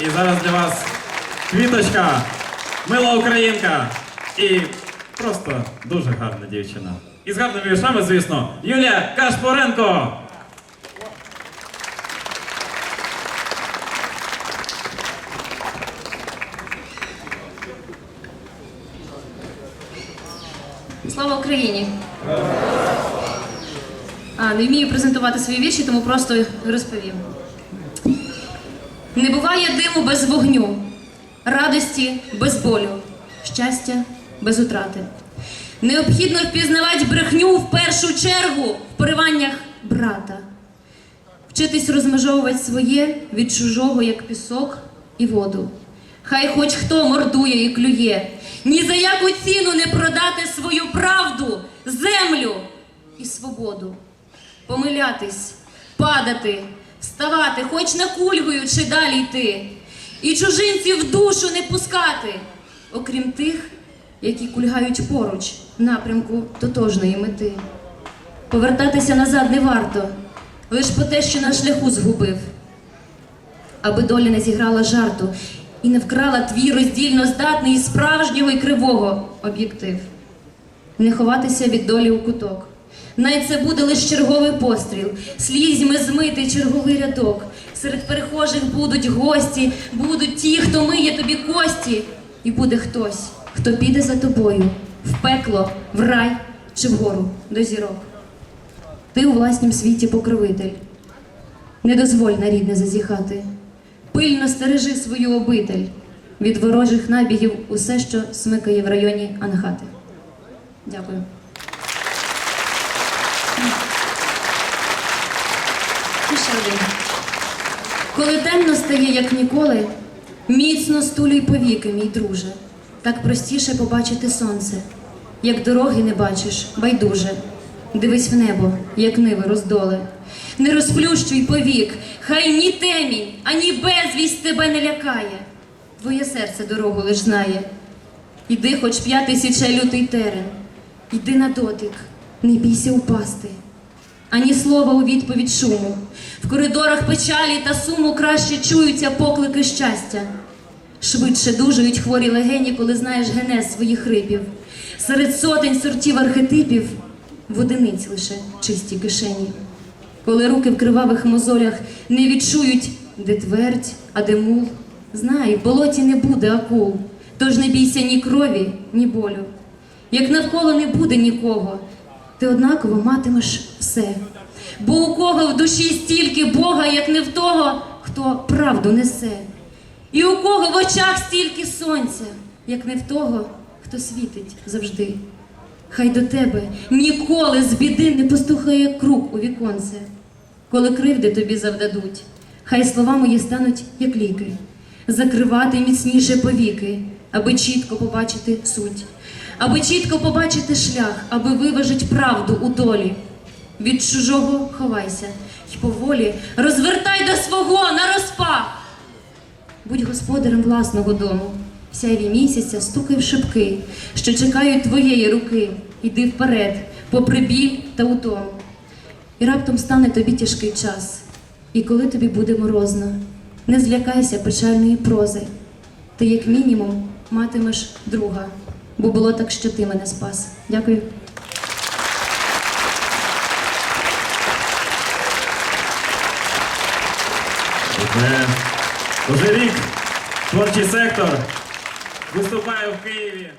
І зараз для вас квіточка, мила українка і просто дуже гарна дівчина. І з гарними віршами, звісно, Юлія Кашпоренко. Слава Україні! А, не вмію презентувати свої вірші, тому просто розповім. Не буває диму без вогню, радості без болю, щастя без утрати. Необхідно впізнавати брехню в першу чергу в пориваннях брата, вчитись розмежовувати своє від чужого, як пісок і воду. Хай хоч хто мордує і клює, ні за яку ціну не продати свою правду, землю і свободу. Помилятись, падати, вставати, хоч накульгою чи далі йти, і чужинців душу не пускати, окрім тих, які кульгають поруч напрямку тотожної мети. Повертатися назад не варто, лиш по те, що на шляху згубив аби доля не зіграла жарту і не вкрала твій роздільно здатний і справжнього і кривого об'єктив. Не ховатися від долі у куток. Най це буде лише черговий постріл, слізьми змитий черговий рядок. Серед перехожих будуть гості, будуть ті, хто миє тобі кості, і буде хтось, хто піде за тобою в пекло, в рай чи вгору до зірок. Ти у власнім світі покровитель. Не дозволь на рідне зазіхати. Пильно стережи свою обитель від ворожих набігів усе, що смикає в районі Анахати. Дякую. І. Коли темно стає, як ніколи, міцно стулюй повіки, мій друже. Так простіше побачити сонце. Як дороги не бачиш, байдуже. Дивись в небо, як ниви роздоли. Не розплющуй повік, хай ні темінь, ані безвість тебе не лякає. Твоє серце дорогу лиш знає. Іди, хоч п'ятий січе лютий терен, йди на дотик, не бійся упасти. Ані слова у відповідь шуму. В коридорах печалі та суму краще чуються поклики щастя. Швидше дужують хворі легені, коли знаєш генез своїх хрипів. Серед сотень сортів архетипів в одиниць лише чисті кишені. Коли руки в кривавих мозолях не відчують, де твердь, а де мул. Знай, в болоті не буде акул, тож не бійся ні крові, ні болю. Як навколо не буде нікого, ти однаково матимеш все. Бо у кого в душі стільки Бога, як не в того, хто правду несе. І у кого в очах стільки сонця, як не в того, хто світить завжди. Хай до тебе ніколи з біди не постухає круг у віконце, коли кривди тобі завдадуть, хай слова мої стануть як ліки, закривати міцніше повіки, аби чітко побачити суть, аби чітко побачити шлях, аби виважить правду у долі. Від чужого ховайся й поволі розвертай до свого на розпах. Будь господарем власного дому, сяйві місяця стукай в шибки, що чекають твоєї руки. Іди вперед, попри біль та утому. І раптом стане тобі тяжкий час, і коли тобі буде морозно, не злякайся печальної прози. Ти, як мінімум, матимеш друга, бо було так, що ти мене спас. Дякую. Вже рік творчий сектор виступає в Києві.